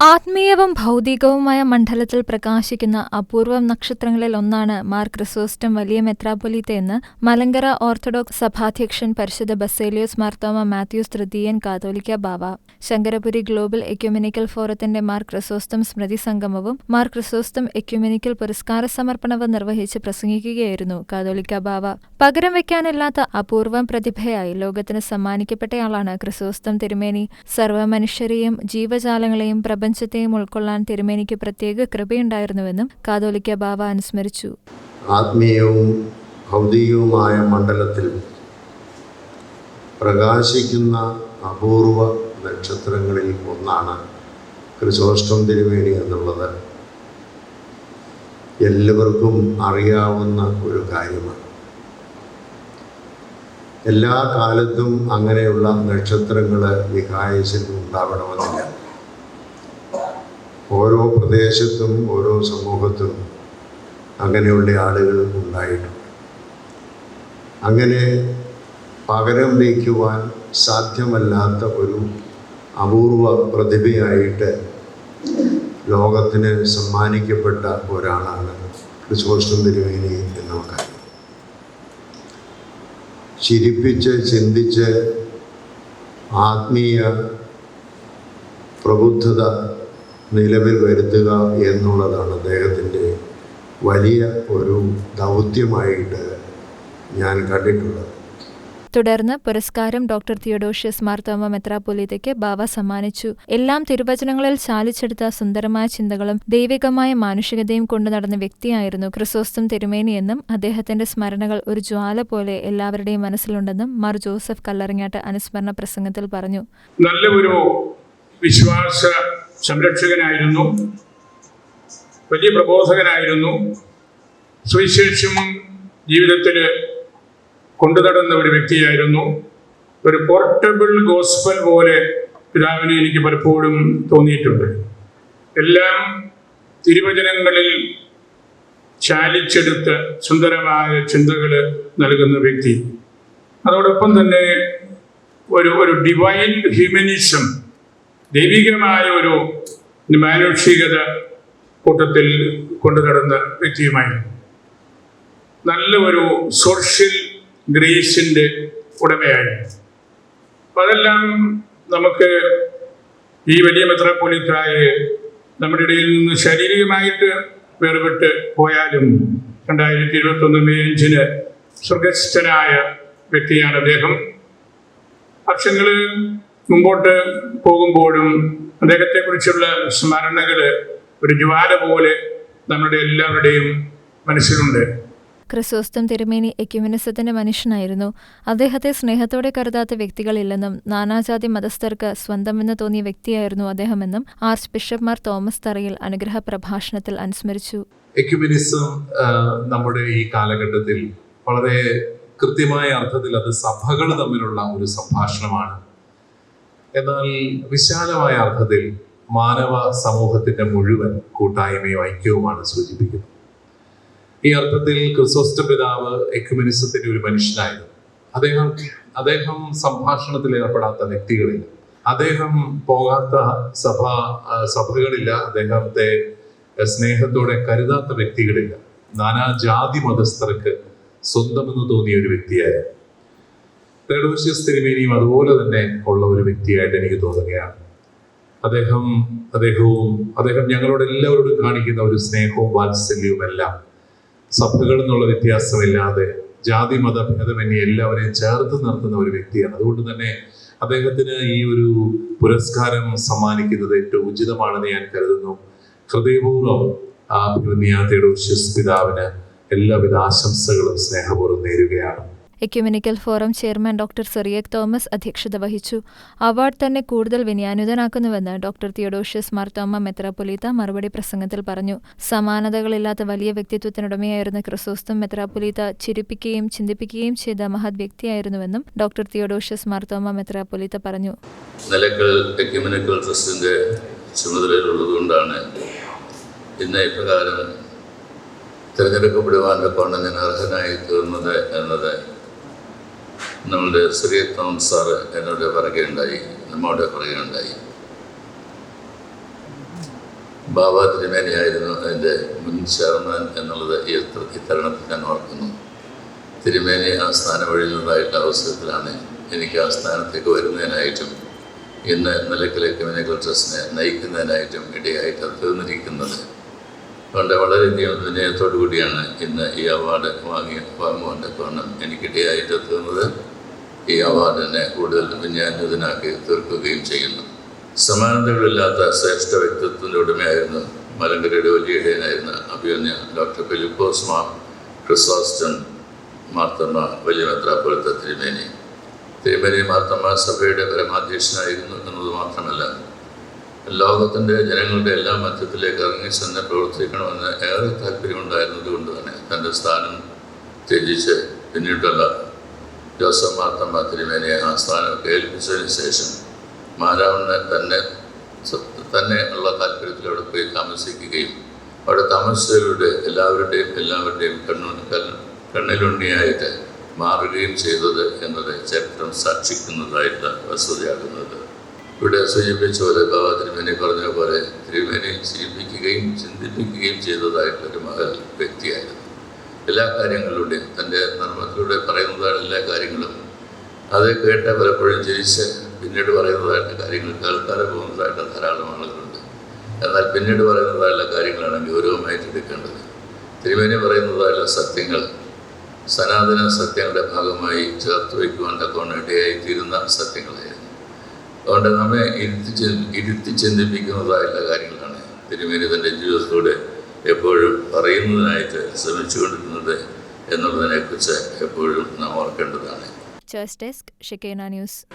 ആത്മീയവും ഭൗതികവുമായ മണ്ഡലത്തിൽ പ്രകാശിക്കുന്ന അപൂർവം നക്ഷത്രങ്ങളിൽ ഒന്നാണ് മാർ ക്രിസോസ്റ്റം വലിയ മെത്രാപ്പൊലീത്ത എന്ന് മലങ്കര ഓർത്തഡോക്സ് സഭാധ്യക്ഷൻ പരിശുദ്ധ ബസേലിയോസ് മാർത്തോമ മാത്യൂസ് തൃതീയൻ കാതോലിക്ക ബാവ. ശങ്കരപുരി ഗ്ലോബൽ എക്യുമെനിക്കൽ ഫോറത്തിന്റെ മാർ ക്രിസോസ്റ്റം സ്മൃതി സംഗമവും മാർ ക്രിസോസ്റ്റം എക്യുമെനിക്കൽ പുരസ്കാര സമർപ്പണവും നിർവഹിച്ച് പ്രസംഗിക്കുകയായിരുന്നു കാതോലിക്ക ബാവ. പകരം വയ്ക്കാനില്ലാത്ത അപൂർവം പ്രതിഭയായി ലോകത്തിന് സമ്മാനിക്കപ്പെട്ടയാളാണ് ക്രിസോസ്തം തിരുമേനി. സർവമനുഷ്യരെയും ജീവജാലങ്ങളെയും പ്രപഞ്ചത്തെയും ഉൾക്കൊള്ളാൻ തിരുമേനിക്ക് പ്രത്യേക കൃപയുണ്ടായിരുന്നുവെന്നും കാതോലിക്ക ബാബ അനുസ്മരിച്ചു. ആത്മീയവും ഭൗതികവുമായ മണ്ഡലത്തിൽ പ്രകാശിക്കുന്ന അപൂർവ നക്ഷത്രങ്ങളിൽ ഒന്നാണ് കൃഷോഷ്ടം തിരുമേനി എന്നുള്ളത്. എല്ലാവർക്കും അറിയാവുന്ന ഒരു കാര്യമാണ്. എല്ലാ കാലത്തും അങ്ങനെയുള്ള നക്ഷത്രങ്ങൾ വിഹായസിൽ ഉണ്ടാവണമെന്നില്ല. ഓരോ പ്രദേശത്തും ഓരോ സമൂഹത്തും അങ്ങനെയുള്ള ആളുകൾ ഉണ്ടായിട്ടുണ്ട്. അങ്ങനെ പകരം വയ്ക്കുവാൻ സാധ്യമല്ലാത്ത ഒരു അപൂർവ പ്രതിഭയായിട്ട് ലോകത്തിന് സമ്മാനിക്കപ്പെട്ട ഒരാളാണ് ക്രിസോസ്റ്റം തിരുവേനി എന്ന് നമുക്കറിയാം ചിരിപ്പിച്ച് ചിന്തിച്ച് ആത്മീയ പ്രബുദ്ധത നിലവിൽ വരുത്തുക എന്നുള്ളതാണ് അദ്ദേഹത്തിന്റെ വലിയ ഒരു ദൗത്യമായിട്ട് ഞാൻ കണ്ടിട്ടുള്ളത്. തുടർന്ന് പുരസ്കാരം ഡോക്ടർ തിയോഡോഷ്യസ് മാർത്തോമ മെത്രാപൊലീതയ്ക്ക് ബാവ സമ്മാനിച്ചു. എല്ലാം തിരുവചനങ്ങളിൽ ചാലിച്ചെടുത്ത സുന്ദരമായ ചിന്തകളും ദൈവികമായ മാനുഷികതയും കൊണ്ടു നടന്ന വ്യക്തിയായിരുന്നു ക്രിസോസ്തം തിരുമേനിയെന്നും അദ്ദേഹത്തിന്റെ സ്മരണകൾ ഒരു ജ്വാല പോലെ എല്ലാവരുടെയും മനസ്സിലുണ്ടെന്നും മാർ ജോസഫ് കല്ലറിങ്ങാട്ട് അനുസ്മരണ പ്രസംഗത്തിൽ പറഞ്ഞു. നല്ല ഒരു വിശ്വാസ സംരക്ഷകനായിരുന്നു. വലിയ പ്രബോധകനായിരുന്നു. സുവിശേഷം ജീവിതത്തിൽ കൊണ്ടു നടന്ന ഒരു വ്യക്തിയായിരുന്നു. ഒരു പോർട്ടബിൾ ഗോസ്പൽ പോലെ പിതാവിനെ എനിക്ക് പലപ്പോഴും തോന്നിയിട്ടുണ്ട്. എല്ലാം തിരുവചനങ്ങളിൽ ചാലിച്ചെടുത്ത് സുന്ദരമായ ചിന്തകൾ നൽകുന്ന വ്യക്തി. അതോടൊപ്പം തന്നെ ഒരു ഒരു ഡിവൈൻ ഹ്യൂമനിസം ദൈവികമായ ഒരു മാനുഷികത കൂട്ടത്തിൽ കൊണ്ടു നടന്ന വ്യക്തിയുമായിരുന്നു. നല്ല ഒരു സോഷ്യൽ ഗ്രേസിന്റെ ഉടമയായിരുന്നു. അപ്പം അതെല്ലാം നമുക്ക് ഈ വലിയ മെത്രാപ്പൊലിത്തായി നമ്മുടെ ഇടയിൽ നിന്ന് ശാരീരികമായിട്ട് വേർപെട്ട് പോയാലും രണ്ടായിരത്തി ഇരുപത്തൊന്ന് മെയ് അഞ്ചിന് സ്വർഗസ്ഥനായ വ്യക്തിയാണ് അദ്ദേഹം. വർഷങ്ങൾ മുമ്പോട്ട് പോകുമ്പോഴും അദ്ദേഹത്തെക്കുറിച്ചുള്ള സ്മരണകൾ ഒരു ജ്വാല പോലെ നമ്മുടെ എല്ലാവരുടെയും മനസ്സിലുണ്ട്. ക്രിസോസ്തം തിരുമേനി എക്യുമിനിസത്തിന്റെ മനുഷ്യനായിരുന്നു. അദ്ദേഹത്തെ സ്നേഹത്തോടെ കരുതാത്ത വ്യക്തികളില്ലെന്നും നാനാജാതി മതസ്ഥർക്ക് സ്വന്തമെന്ന് തോന്നിയ വ്യക്തിയായിരുന്നു അദ്ദേഹമെന്നും ആർച്ച് ബിഷപ്പ്മാർ തോമസ് തറയിൽ അനുഗ്രഹ പ്രഭാഷണത്തിൽ അനുസ്മരിച്ചു. എക്യുമിനിസം നമ്മുടെ ഈ കാലഘട്ടത്തിൽ വളരെ കൃത്യമായ അർത്ഥത്തിൽ അത് സഭകൾ തമ്മിലുള്ള ഒരു സംഭാഷണമാണ്. എന്നാൽ വിശാലമായ അർത്ഥത്തിൽ മാനവ സമൂഹത്തിന്റെ മുഴുവൻ കൂട്ടായ്മയും ഐക്യവുമാണ് സൂചിപ്പിക്കുന്നത്. ഈ അർത്ഥത്തിൽ ക്രിസോസ്റ്റ പിതാവ് എക്യുമിനിസത്തിന്റെ ഒരു മനുഷ്യനായിരുന്നു. അദ്ദേഹം അദ്ദേഹം സംഭാഷണത്തിൽ ഏർപ്പെടാത്ത വ്യക്തികളില്ല. അദ്ദേഹം പോകാത്ത സഭ സഭകളില്ല. അദ്ദേഹത്തെ സ്നേഹത്തോടെ കരുതാത്ത വ്യക്തികളില്ല. നാനാ ജാതി മതസ്ഥർക്ക് സ്വന്തമെന്ന് തോന്നിയ ഒരു വ്യക്തിയായിരുന്നു. തേഡോഷ്യസ് തിരുമേനിയും അതുപോലെ തന്നെ ഉള്ള ഒരു വ്യക്തിയായിട്ട് എനിക്ക് തോന്നുകയാണ്. അദ്ദേഹം അദ്ദേഹവും അദ്ദേഹം ഞങ്ങളോട് എല്ലാവരോടും കാണിക്കുന്ന ഒരു സ്നേഹവും വാത്സല്യവും എല്ലാം സഭകൾ എന്നുള്ള വ്യത്യാസമില്ലാതെ ജാതി മത ഭേദമന്യേ എല്ലാവരെയും ചേർത്ത് നിർത്തുന്ന ഒരു വ്യക്തിയാണ്. അതുകൊണ്ട് തന്നെ അദ്ദേഹത്തിന് ഈ ഒരു പുരസ്കാരം സമ്മാനിക്കുന്നത് ഏറ്റവും ഉചിതമാണെന്ന് ഞാൻ കരുതുന്നു. ഹൃദയപൂർവം ആ അഭിമന്യ തെഡോഷ്യസ് പിതാവിന് എല്ലാവിധ ആശംസകളും സ്നേഹപൂർവം നേരുകയാണ്. Ecumenical forum chairman doctor Cyriac Thomas അധ്യക്ഷത വഹിച്ചു. അവാർഡ് തന്നെ കൂടുതൽ വിനയാനുതനാക്കുന്നുവെന്ന് ഡോക്ടർ തിയോഡോഷ്യസ് മാർത്തോമ മെത്രാപൊലീത്ത മറുപടി പ്രസംഗത്തിൽ പറഞ്ഞു. സമാനതകളില്ലാത്ത വലിയ വ്യക്തിത്വത്തിനുടമയായിരുന്ന ക്രിസോസ്തം മെത്രാപൊലീത്ത ചിരിപ്പിക്കുകയും ചിന്തിപ്പിക്കുകയും ചെയ്ത മഹത് വ്യക്തിയായിരുന്നുവെന്നും ഡോക്ടർ തിയോഡോഷ്യസ് മാർത്തോമ മെത്രാപൊലീത്ത പറഞ്ഞു. നിലക്കൽ തിരഞ്ഞെടുക്കപ്പെടുവാന്റെ പണം ഞാൻ അർഹനായി തീർന്നത് എന്നത് നമ്മളുടെ തോമസ് സാറ് എന്നോട് പറയുകയുണ്ടായി നമ്മോട് പറയുകയുണ്ടായി. ബാബ തിരുമേനിയായിരുന്നു അതിന്റെ മുൻ ചെയർമാൻ എന്നുള്ളത് ഈ ഇത്തരണത്തിൽ ഞാൻ ഓർക്കുന്നു. തിരുമേനി ആ സ്ഥാനം നിന്നായിട്ട് അവസരത്തിലാണ് എനിക്ക് ആ സ്ഥാനത്തേക്ക് വരുന്നതിനായിട്ടും ഇന്ന് നിലക്കിലേക്ക് കമ്മ്യൂണിക്കൽ ട്രസ്റ്റിനെ നയിക്കുന്നതിനായിട്ടും ഇടയായിട്ട് തീർന്നിരിക്കുന്നത് അതുകൊണ്ട് വളരെയധികം വിനയത്തോടു കൂടിയാണ് ഇന്ന് ഈ അവാർഡ് വാങ്ങി വാങ്ങുവാന്റെ കാരണം എനിക്കിടയായിട്ട് തീർന്നത് ഈ അവാർഡിനെ കൂടുതൽ വിനയാന്വിതനാക്കി തീർക്കുകയും ചെയ്യുന്നു. സമാനതകളില്ലാത്ത ശ്രേഷ്ഠ വ്യക്തിത്വത്തിന്റെ ഉടമയായിരുന്നു മലങ്കരയുടെ വലിയ ഇടയനായിരുന്ന അഭിയന്യ ഡോക്ടർ ഫിലിപ്പോസ് മാ ക്രിസോസ്റ്റൻ മാർത്തമ്മ വലിയ മെത്രാപ്പൊലത്തെ തിരുമേനി. തിരുമേനി മാർത്തമ്മ സഭയുടെ പരമാധ്യക്ഷനായിരുന്നു എന്നത് മാത്രമല്ല ലോകത്തിന്റെ ജനങ്ങളുടെ എല്ലാ മധ്യത്തിലേക്ക് ഇറങ്ങി ചെന്ന് പ്രവർത്തിക്കണമെന്ന് ഏറെ താല്പര്യമുണ്ടായിരുന്നത് കൊണ്ട് തന്നെ തന്റെ സ്ഥാനം ത്യജിച്ച് പിന്നീടുള്ള ജോസഫ് മാർത്തമ്മ തിരുമേനിയെ ആ സ്ഥാനമൊക്കെ ഏൽപ്പിച്ചതിന് ശേഷം മാരാവണ്ണൻ തന്നെ തന്നെ ഉള്ള താല്പര്യത്തിൽ അവിടെ പോയി താമസിക്കുകയും അവിടെ താമസിച്ചവരുടെ എല്ലാവരുടെയും എല്ലാവരുടെയും കണ്ണു കണ്ണ് കണ്ണിലുണ്ണിയായിട്ട് മാറുകയും ചെയ്തത് എന്നത് ചരിത്രം സാക്ഷിക്കുന്നതായിട്ട് വസ്തുതയാകുന്നത്. ഇവിടെ സൂചിപ്പിച്ച പോലെ ബാബ തിരുമേനി പറഞ്ഞ പോലെ തിരുമേനി ചിരിപ്പിക്കുകയും ചിന്തിപ്പിക്കുകയും ചെയ്തതായിട്ടുള്ളൊരു മകൾ വ്യക്തിയായിരുന്നു. എല്ലാ കാര്യങ്ങളിലൂടെയും തന്റെ നർമ്മത്തിലൂടെ അത് കേട്ട് പലപ്പോഴും ചിരിച്ച് പിന്നീട് പറയുന്നതായിട്ട് കാര്യങ്ങൾ കേൾക്കാതെ പോകുന്നതായിട്ട് ധാരാളം ആളുകളുണ്ട്. എന്നാൽ പിന്നീട് പറയുന്നതായുള്ള കാര്യങ്ങളാണ് ഗൗരവമായിട്ട് എടുക്കേണ്ടത്. തിരുമേനി പറയുന്നതായുള്ള സത്യങ്ങൾ സനാതന സത്യങ്ങളുടെ ഭാഗമായി ചേർത്ത് വയ്ക്കുവാൻ തക്കവണ്ണം ഇടയായി തീരുന്ന സത്യങ്ങളായിരുന്നു. അതുകൊണ്ട് നമ്മെ ഇരുത്തി ഇരുത്തി ചിന്തിപ്പിക്കുന്നതായുള്ള കാര്യങ്ങളാണ് തിരുമേനി തന്റെ ജീവിതത്തിലൂടെ എപ്പോഴും പറയുന്നതിനായിട്ട് ശ്രമിച്ചുകൊണ്ടിരുന്നത് എന്നുള്ളതിനെക്കുറിച്ച് എപ്പോഴും നാം ഓർക്കേണ്ടതാണ്. Church Desk, Shikena News.